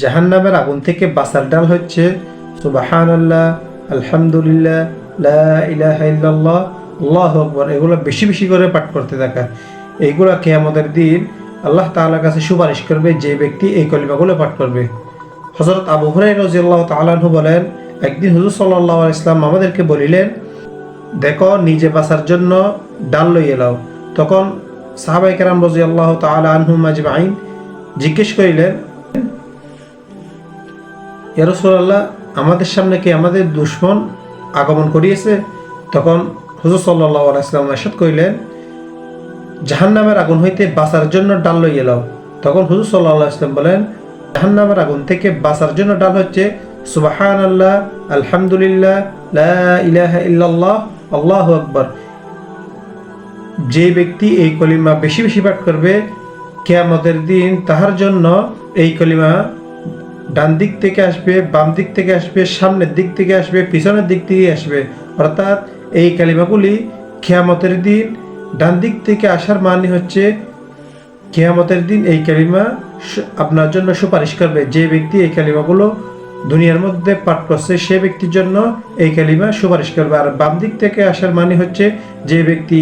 জাহান্নামের আগুন থেকে বাঁচার ডাল হচ্ছে সুবাহান আল্লাহ আলহামদুলিল্লাহ আল্লাহ আকবর। এগুলো বেশি বেশি করে পাঠ করতে থাকা। এইগুলো আমাদের দিন আল্লাহ তাআলার কাছে সুপারিশ করবে যে ব্যক্তি এই কলিমাগুলো পাঠ করবে। হজরত আবু হুরাই রাজিয়াল্লাহ তালাহু বলেন, একদিন হুজুর সাল্লাহ ইসলাম আমাদেরকে বলিলেন, দেখো, নিজে বাঁচার জন্য ডাল লই এলাও তখন সাহাবাই কেরাম রাজি আল্লাহ তালা আনহু মাজমাইন জিজ্ঞেস করিলেন ইয়ারসোল্লাহ আমাদের সামনে কি আমাদের দুশ্মন আগমন করিয়েছে? তখন হুজুর সাল্লাহ ইসলাম এরশাদ করিলেন জাহান্নামের আগুন হইতে বাঁচার জন্য ডাল লই এলাও তখন হুজুর সাল্লাহ ইসলাম বলেন, জাহান্নামের আগুন থেকে বাঁচার জন্য ডাল হচ্ছে সুবাহান আল্লাহ আলহামদুলিল্লাহ ইল্লাল্লাহ, আল্লাহ আকবর। যে ব্যক্তি এই কলিমা বেশি বেশি পাঠ করবে, কেয়ামতের দিন তাহার জন্য এই কলিমা ডান দিক থেকে আসবে, বাম দিক থেকে আসবে, সামনের দিক থেকে আসবে, পিছনের দিক থেকে আসবে। অর্থাৎ এই কালিমাগুলি খেয়ামতের দিন, ডান দিক থেকে আসার মানে হচ্ছে কেয়ামতের দিন এই কালিমা আপনার জন্য সুপারিশ করবে। যে ব্যক্তি এই কালিমাগুলো দুনিয়ার মধ্যে পাঠ করছে, সে ব্যক্তির জন্য এই কালিমা সুপারিশ করবে। আর বাম দিক থেকে আসার মানে হচ্ছে যে ব্যক্তি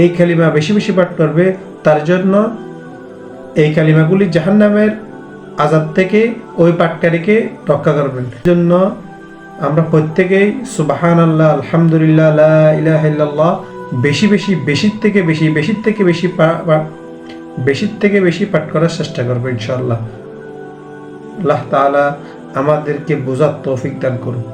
এই কালিমা বেশি বেশি পাঠ করবে, তার জন্য এই কালিমাগুলি জাহান্নামের আজাদ থেকে ওই পাটকারীকে রক্ষা করবেন। জন্য আমরা প্রত্যেকেই সুবাহান আল্লাহ আলহামদুলিল্লাহ ইহ বেশি বেশি বেশির থেকে বেশি বেশির থেকে বেশি বেশির থেকে বেশি পাঠ করার চেষ্টা করব ইনশাআল্লাহ। আল্লাহ তালা আমাদেরকে বোঝার তৌফিক দান করুন।